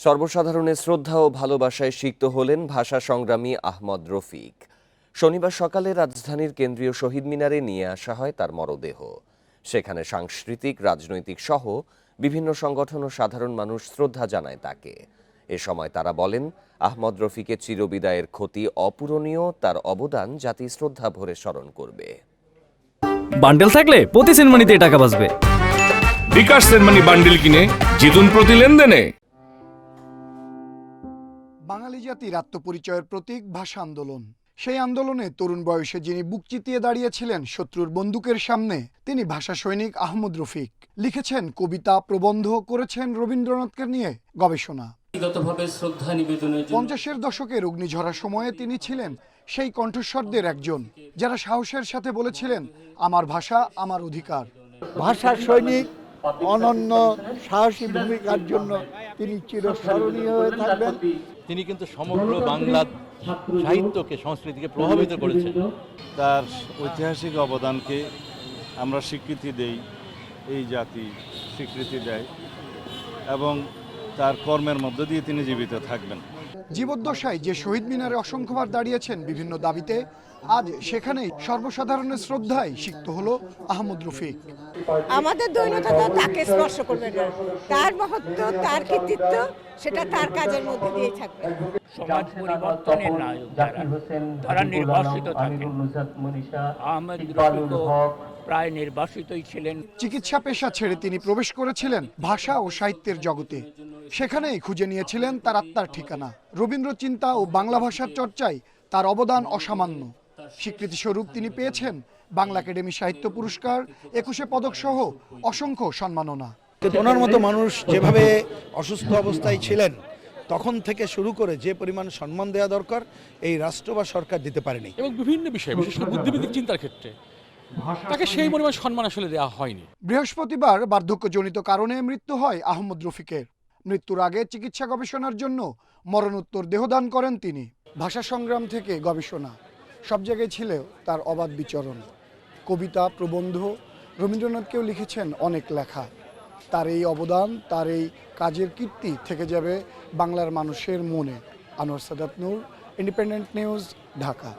সর্বসাধারণের শ্রদ্ধা ও ভালোবাসায় সিক্ত হলেন ভাষা সংগ্রামী আহমদ রফিক। শনিবার সকালে রাজধানীর কেন্দ্রীয় শহীদ মিনারে নিয়ে আসা হয় তার মরদেহ। সেখানে সাংস্কৃতিক রাজনৈতিক সহ বিভিন্ন সংগঠন ও সাধারণ মানুষ শ্রদ্ধা জানায় তাকে। এ সময় তারা বলেন আহমদ রফিকের চিরবিদায়ের ক্ষতি অপূরণীয় তার অবদান জাতি শ্রদ্ধা ভরে স্মরণ করবে। বান্ডেল থাকলে প্রতি সেনমানিতে টাকা বাঁচবে। বিকাশ সেনমানি বান্ডেল কিনে জিতুন প্রতি লেনদেনে। বাঙালি জাতির আত্মপরিচয়ের প্রতীক ভাষা আন্দোলন। সেই আন্দোলনে তরুণ বয়সে যিনি বুক চিতিয়ে দাঁড়িয়েছিলেন শত্রুর বন্দুকের সামনে তিনি ভাষা সৈনিক আহমদ রফিক। লিখেছেন কবিতা প্রবন্ধ করেছেন রবীন্দ্রনাথকে নিয়ে গবেষণা। শ্রদ্ধা নিবেদনের পঞ্চাশের দশকের অগ্নিঝরা সময়ে তিনি ছিলেন সেই কণ্ঠস্বরদের একজন যারা সাহসের সাথে বলেছিলেন আমার ভাষা আমার অধিকার। ভাষা সৈনিক অনন্য সাহসী ভূমিকার জন্য তিনি চিরস্মরণীয় হয়ে থাকবেন। তিনি কিন্তু সমগ্র বাংলা সাহিত্যকে সংস্কৃতিকে প্রভাবিত করেছেন তার ঐতিহাসিক অবদানকে আমরা স্বীকৃতি দেই এই জাতি স্বীকৃতি দেয় এবং তার কর্মের মধ্য দিয়ে তিনি জীবিত থাকবেন। জীবদ্দশায় যে শহীদ মিনারে অসংখ্যবার দাঁড়িয়েছেন বিভিন্ন দাবিতে, আজ সেখানেই সর্বসাধারণের শ্রদ্ধায় সিক্ত হলো আহমদ রফিক। আমাদের দৈনতা তো তাকে স্পর্শ করবে না। তার মহত্ব, তার কৃতিত্ব, সেটা তার কাজের মধ্যে দিয়ে থাকবে। সমাজ পরিবর্তনের নায়ক যারা তারা নির্বাসিত থাকেন। আহমেদ রফিকও প্রায় নির্বাসিতই ছিলেন। চিকিৎসা পেশা ছেড়ে তিনি প্রবেশ করেছিলেন ভাষা ও সাহিত্যের জগতে। সেখানেই খুঁজে নিয়েছিলেন তার আত্মার ঠিকানা। রবীন্দ্র চিন্তা ও বাংলা ভাষার চর্চায় তার অবদান অসামান্য। স্বীকৃতিস্বরূপ তিনি পেয়েছেন বাংলা একাডেমি সাহিত্য পুরস্কার একুশে পদক সহ অসংখ্য সম্মাননা। ওনার মতো মানুষ যেভাবে অসুস্থ অবস্থায় ছিলেন তখন থেকে শুরু করে যে পরিমাণ সম্মান দেওয়া দরকার এই রাষ্ট্র বা সরকার দিতে পারেনি। এবং বিভিন্ন বিষয়ে বিশেষ করে বুদ্ধিবৃত্তিক চিন্তার ক্ষেত্রে তাকে সেই পরিমাণ সম্মান আসলে দেওয়া হয়নি। বৃহস্পতিবার বার্ধক্যজনিত কারণে মৃত্যু হয় আহমদ রফিকের। মৃত্যুর আগে চিকিৎসা গবেষণার জন্য মরণোত্তর দেহদান করেন তিনি। ভাষা সংগ্রাম থেকে গবেষণা সব জায়গায় ছিল তার অবাধ বিচরণ। কবিতা প্রবন্ধ রবীন্দ্রনাথকেও লিখেছেন অনেক লেখা। তার এই অবদান, তার এই কাজের কীর্তি থেকে যাবে বাংলার মানুষের মনে। Anwar Sadat Noor independent news Dhaka.